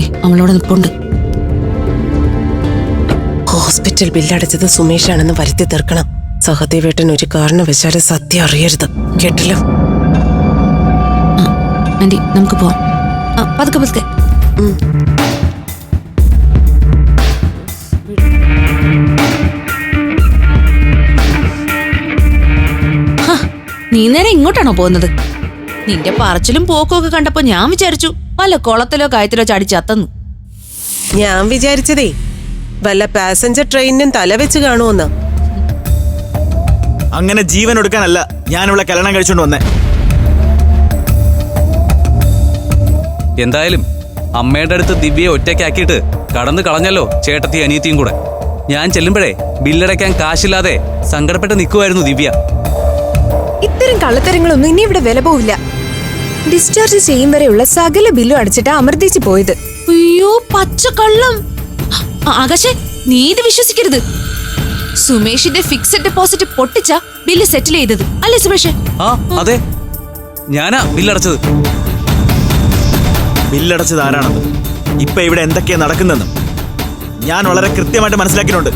ദേ അവളോട് നിൽപ്പുണ്ട്. ഹോസ്പിറ്റൽ ബില്ലടച്ചത് സുമേഷാണെന്ന് വരുത്തി തീർക്കണം. സഹദേവേട്ടൻ ഒരു കാരണവശാലും സത്യം അറിയരുത്. കേട്ടല്ലോ? ആന്റി നമുക്ക് പോവാം. പതുക്കെ പതുക്കെ. നീ നേരെ ഇങ്ങോട്ടാണോ പോകുന്നത്? നിന്റെ പറച്ചിലും പോക്കും ഒക്കെ കണ്ടപ്പോ ഞാൻ വിചാരിച്ചു വല്ല കുളത്തിലോ കയത്തിലോ ചാടി അത്തന്നു ഞാൻ വിചാരിച്ചതേ വല്ല പാസഞ്ചർ ട്രെയിനിനും തല വെച്ച് കാണുമെന്ന് അങ്ങനെ ജീവൻ എടുക്കാനല്ല ഞാനിവിടെ കല്യാണം കഴിച്ചുകൊണ്ട് വന്നേ. എന്തായാലും അമ്മയുടെ അടുത്ത് ദിവ്യയെ ഒറ്റയ്ക്കാക്കിയിട്ട് കടന്നു കളഞ്ഞല്ലോ ചേട്ടത്തി അനിയത്തിയും കൂടെ. ഞാൻ ചെല്ലുമ്പോഴേ ബില്ലടയ്ക്കാൻ കാശില്ലാതെ സങ്കടപ്പെട്ട് നിൽക്കുമായിരുന്നു ദിവ്യ. ഇത്തരം കള്ളത്തരങ്ങളൊന്നും ഇനി ഇവിടെ വില പോവില്ല. ഡിസ്ചാർജ് ചെയ്യും വരെയുള്ള സകല ബില്ലും അടച്ചിട്ട് അമർത്തിച്ച് പോയത്. അയ്യോ പച്ചക്കള്ളം. കള്ളം ആകാശേ നീ ഇത് വിശ്വസിക്കരുത്. സുമേഷിന്റെ ഫിക്സഡ് ഡെപ്പോസിറ്റ് പൊട്ടിച്ച ബില്ല് സെറ്റിൽ ചെയ്തത്. അല്ലേ സുമേഷ്? ആ അതെ. ഞാനാ ബില്ലടച്ചത്. ബില്ലടച്ചത് ആരാണെന്ന്? ഇപ്പൊ ഇവിടെ എന്തൊക്കെയാ നടക്കുന്നെന്നും ഞാൻ വളരെ കൃത്യമായിട്ട് മനസ്സിലാക്കിയിട്ടുണ്ട്.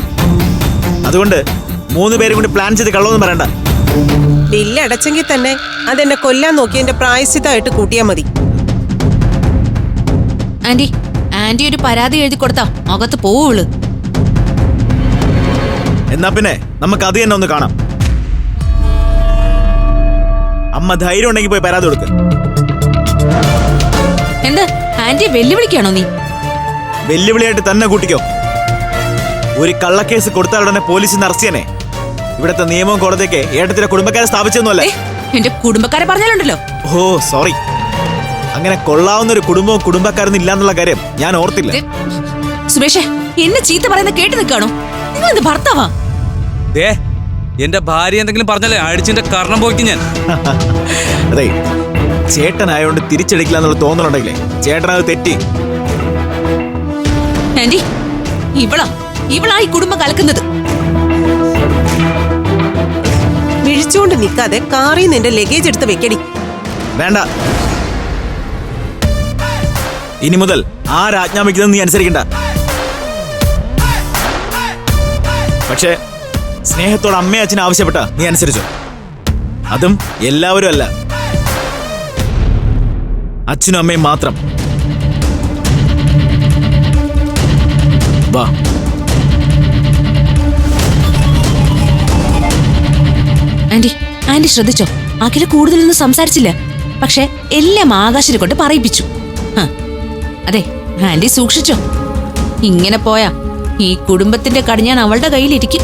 അതുകൊണ്ട് മൂന്ന് പേരും കൂടി പ്ലാൻ ചെയ്ത് കള്ളൊന്നും പറയണ്ട. ബില്ലടച്ചെങ്കിൽ തന്നെ അതെന്നെ കൊല്ലാൻ നോക്കി എന്റെ പ്രായശ്ചിത്തമായിട്ട് കൂട്ടിയാ മതി. ആന്റി ആന്റി ഒരു പരാതി എഴുതി കൊടുത്താ മുഖത്ത് പോവുള്ളു. എന്നാ പിന്നെ നമുക്ക് അത് തന്നെ ഒന്ന് കാണാം. അമ്മ ധൈര്യം ഉണ്ടെങ്കിൽ പോയി പരാതി കൊടുക്ക. എന്താ ആന്റി വെല്ലുവിളിക്കാണോ നീ? വെല്ലുവിളിയായിട്ട് തന്നെ കൂട്ടിക്കോ. ഒരു കള്ളക്കേസ് കൊടുത്താൽ ഉടനെ പോലീസിന് അറസ്റ്റ് ചെയ്യാനേ. ഇവിടുത്തെ നിയമവും കോടതിയൊക്കെ ഏട്ടത്തിലെ കുടുംബക്കാരെ സ്ഥാപിച്ചൊന്നുമല്ല ഏ, എന്റെ കുടുംബക്കാരെ പറഞ്ഞാലുണ്ടല്ലോ. Oh sorry. അങ്ങനെ കൊള്ളാവുന്ന ഒരു കുടുംബവും കുടുംബക്കാരൊന്നും ഇല്ലാന്നുള്ള കാര്യം ഞാൻ ഓർത്തില്ല. സുമേഷേ എന്നെ ചീത്ത പറയുന്ന കേട്ട് നിൽക്കാണോ? നിങ്ങൾ എന്ത് ഭർത്താവാ? ദേ എന്റെ ഭാര്യ എന്തെങ്കിലും പറഞ്ഞല്ലേ അടിച്ചിന്റെ കർണം പോയിട്ട് ഞാൻ. അതെ ചേട്ടനായോണ്ട് തിരിച്ചടിക്കില്ല എന്നുള്ള തോന്നലുണ്ടെങ്കിലേ ചേട്ടനത് തെറ്റി. ആന്റി ഇവളാ ഇവളായി ഈ കുടുംബം കലക്കുന്നത്. വിഴിച്ചുകൊണ്ട് നിൽക്കാതെ കാറിൽ നിന്റെ ലഗേജ് എടുത്ത് വെക്കടി. വേണ്ട. ഇനി മുതൽ ആരാജ്ഞാപിക്കുന്നത് നീ അനുസരിക്കണ്ട. പക്ഷേ സ്നേഹത്തോട് അമ്മയും അച്ഛനും ആവശ്യപ്പെട്ട നീ അനുസരിച്ചു? അതും എല്ലാവരും അല്ല. അച്ഛനും അമ്മയും മാത്രം. വാ. ആന്റി ആന്റി ശ്രദ്ധിച്ചോ? അഖില കൂടുതലൊന്നും സംസാരിച്ചില്ല. പക്ഷെ എല്ലാം ആകാശിനെ കൊണ്ട് പറയിപ്പിച്ചു. അതെ ആന്റി സൂക്ഷിച്ചോ? ഇങ്ങനെ പോയാ ഈ കുടുംബത്തിന്റെ കടിഞ്ഞാൻ അവളുടെ കയ്യിലിരിക്കും.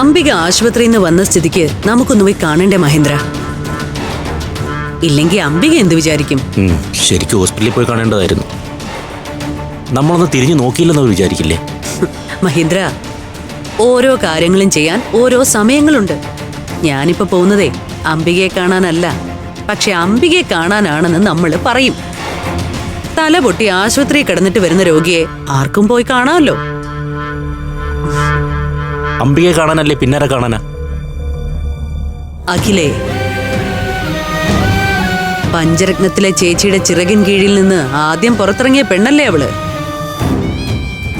അംബിക ആശുപത്രിയിൽ നിന്ന് വന്ന സ്ഥിതിക്ക് നമുക്കൊന്ന് പോയി കാണണ്ടേ മഹേന്ദ്ര? ഇല്ലെങ്കിൽ അംബിക എന്ത് വിചാരിക്കും? ശരിക്കും ഹോസ്പിറ്റലിൽ പോയി കാണേണ്ടതായിരുന്നു. നമ്മളൊന്ന് തിരിഞ്ഞു നോക്കിയില്ലെന്ന് അവർ വിചാരിക്കില്ലേ? മഹേന്ദ്ര ഓരോ കാര്യങ്ങളും ചെയ്യാൻ ഓരോ സമയങ്ങളുണ്ട്. ഞാനിപ്പോ പോകുന്നതേ അംബികയെ കാണാനല്ല. പക്ഷെ അംബികയെ കാണാനാണെന്ന് നമ്മൾ പറയും. തല പൊട്ടി ആശുപത്രിയിൽ കിടന്നിട്ട് വരുന്ന രോഗിയെ ആർക്കും പോയി കാണാമല്ലോ. അംബികയെ കാണാനല്ലേ പിന്നാരെ കാണാനാ? അഖിലേ പഞ്ചരത്നത്തിലെ ചേച്ചിയുടെ ചിറകിൻ കീഴിൽ നിന്ന് ആദ്യം പുറത്തിറങ്ങിയ പെണ്ണല്ലേ അവൾ?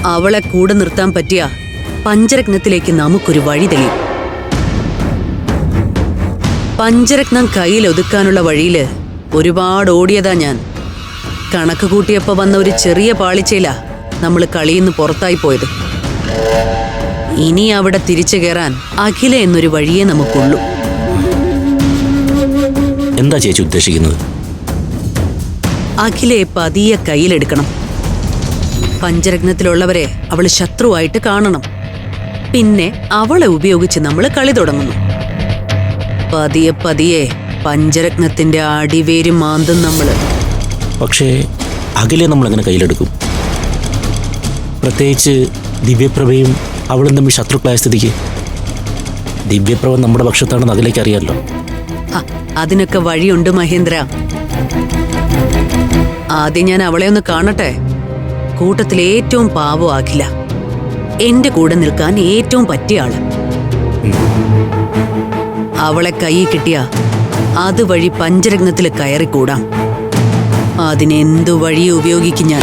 അവളെ കൂടെ നിർത്താൻ പറ്റിയ പഞ്ചരത്നത്തിലേക്ക് നമുക്കൊരു വഴി തെളിയും. പഞ്ചരത്നം കയ്യിൽ ഒതുക്കാനുള്ള വഴിയിൽ ഒരുപാട് ഓടിയതാ ഞാൻ. കണക്ക് കൂട്ടിയപ്പോ വന്ന ഒരു ചെറിയ പാളിച്ചയിലാ നമ്മൾ കളിയിൽ നിന്ന് പുറത്തായി പോയത്. ഇനി അവിടെ തിരിച്ചു കയറാൻ അഖില എന്നൊരു വഴിയേ നമുക്കുള്ളൂ. എന്താ ചേച്ചി ഉദ്ദേശിക്കുന്നത്? അഖിലയെ പതിയെ കയ്യിലെടുക്കണം. പഞ്ചരത്നത്തിലുള്ളവരെ അവൾ ശത്രുവായിട്ട് കാണണം. പിന്നെ അവളെ ഉപയോഗിച്ച് നമ്മൾ കളി തുടങ്ങുന്നു. പതിയെ പതിയെ പഞ്ചരത്നത്തിന്റെ അടിവേര് മാന്തും നമ്മൾ പക്ഷേ അഖിലെ നമ്മൾ എങ്ങനെ കയ്യിലെടുക്കും? പ്രത്യേകിച്ച് ദിവ്യപ്രഭയും അവളും തമ്മിൽ ശത്രുക്കളായ സ്ഥിതിക്ക്? ദിവ്യപ്രഭ നമ്മുടെ പക്ഷത്താണെന്ന് അതിലേക്ക് അറിയാമല്ലോ അതിനൊക്കെ വഴിയുണ്ട് മഹേന്ദ്ര. ആദ്യം ഞാൻ അവളെ ഒന്ന് കാണട്ടെ. കൂട്ടത്തിൽ ഏറ്റവും പാവം അഖില. എന്റെ കൂടെ നിൽക്കാൻ ഏറ്റവും പറ്റിയ ആൾ. അവളെ കൈ കിട്ടിയ അതുവഴി പഞ്ചരത്നത്തിൽ കയറിക്കൂടാം. അതിനെന്തു വഴി ഉപയോഗിക്കും ഞാൻ.